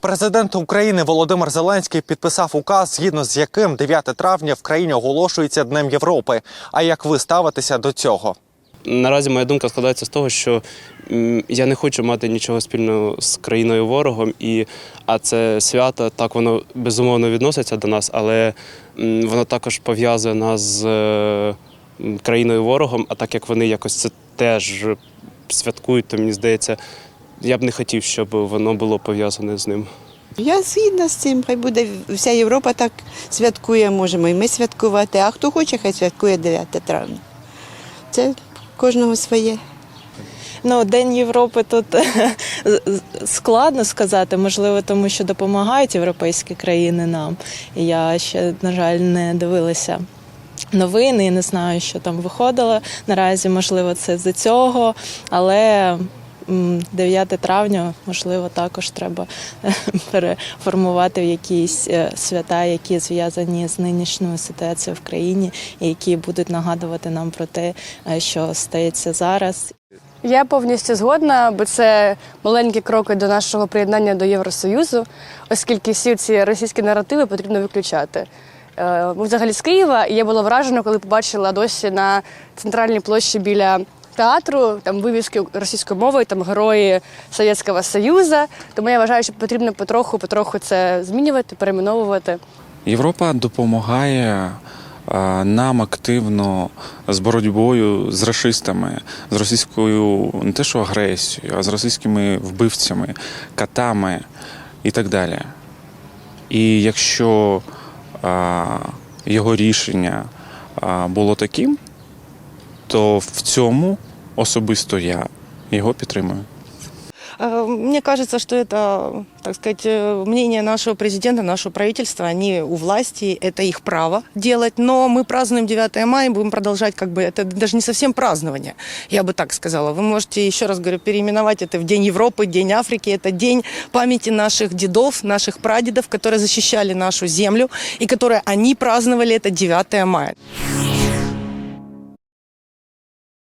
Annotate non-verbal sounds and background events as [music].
Президент України Володимир Зеленський підписав указ, згідно з яким 9 травня в країні оголошується Днем Європи. А як ви ставитеся до цього? Наразі моя думка складається з того, що я не хочу мати нічого спільного з країною ворогом, і а це свято так воно безумовно відноситься до нас, але воно також пов'язує нас з е, країною ворогом. А так як вони якось це теж святкують, то мені здається, я б не хотів, щоб воно було пов'язане з ним. Я згідна з цим. Хай буде вся Європа так святкує, можемо і ми святкувати. А хто хоче, хай святкує 9 травня. Це кожного своє. Ну, День Європи тут [laughs] складно сказати, можливо, тому що допомагають європейські країни нам. І Я ще, на жаль, не дивилася новини і не знаю, що там виходило. Наразі, можливо, це з цього, але. М, 9 травня, можливо, також треба переформувати в якісь е, свята, які зв'язані з нинішньою ситуацією в країні, і які будуть нагадувати нам про те, е, що стається зараз. Я повністю згодна, бо це маленькі кроки до нашого приєднання до Євросоюзу, оскільки всі ці російські наративи потрібно виключати. Е, Ми взагалі з Києва, і я була вражена, коли побачила досі на центральній площі біля театру там вивіски російською мовою, там герої Совєтського Союзу. Тому я вважаю, що потрібно потроху, потроху це змінювати, перейменовувати. Європа допомагає е, нам активно з боротьбою з расистами, з російською не те, що агресією, а з російськими вбивцями, катами і так далі. І якщо е, його рішення е, було таким, то в цьому особисто я його підтримую. Мне кажется, что это, так сказать, мнение нашего президента, нашего правительства. Они у власти, это их право делать. Но мы празднуем 9 мая, будем продолжать, как бы, это даже не совсем празднование, я бы так сказала. Вы можете, еще раз говорю, переименовать это в День Европы, День Африки. Это день памяти наших дедов, наших прадедов, которые защищали нашу землю и которые они праздновали это 9 мая.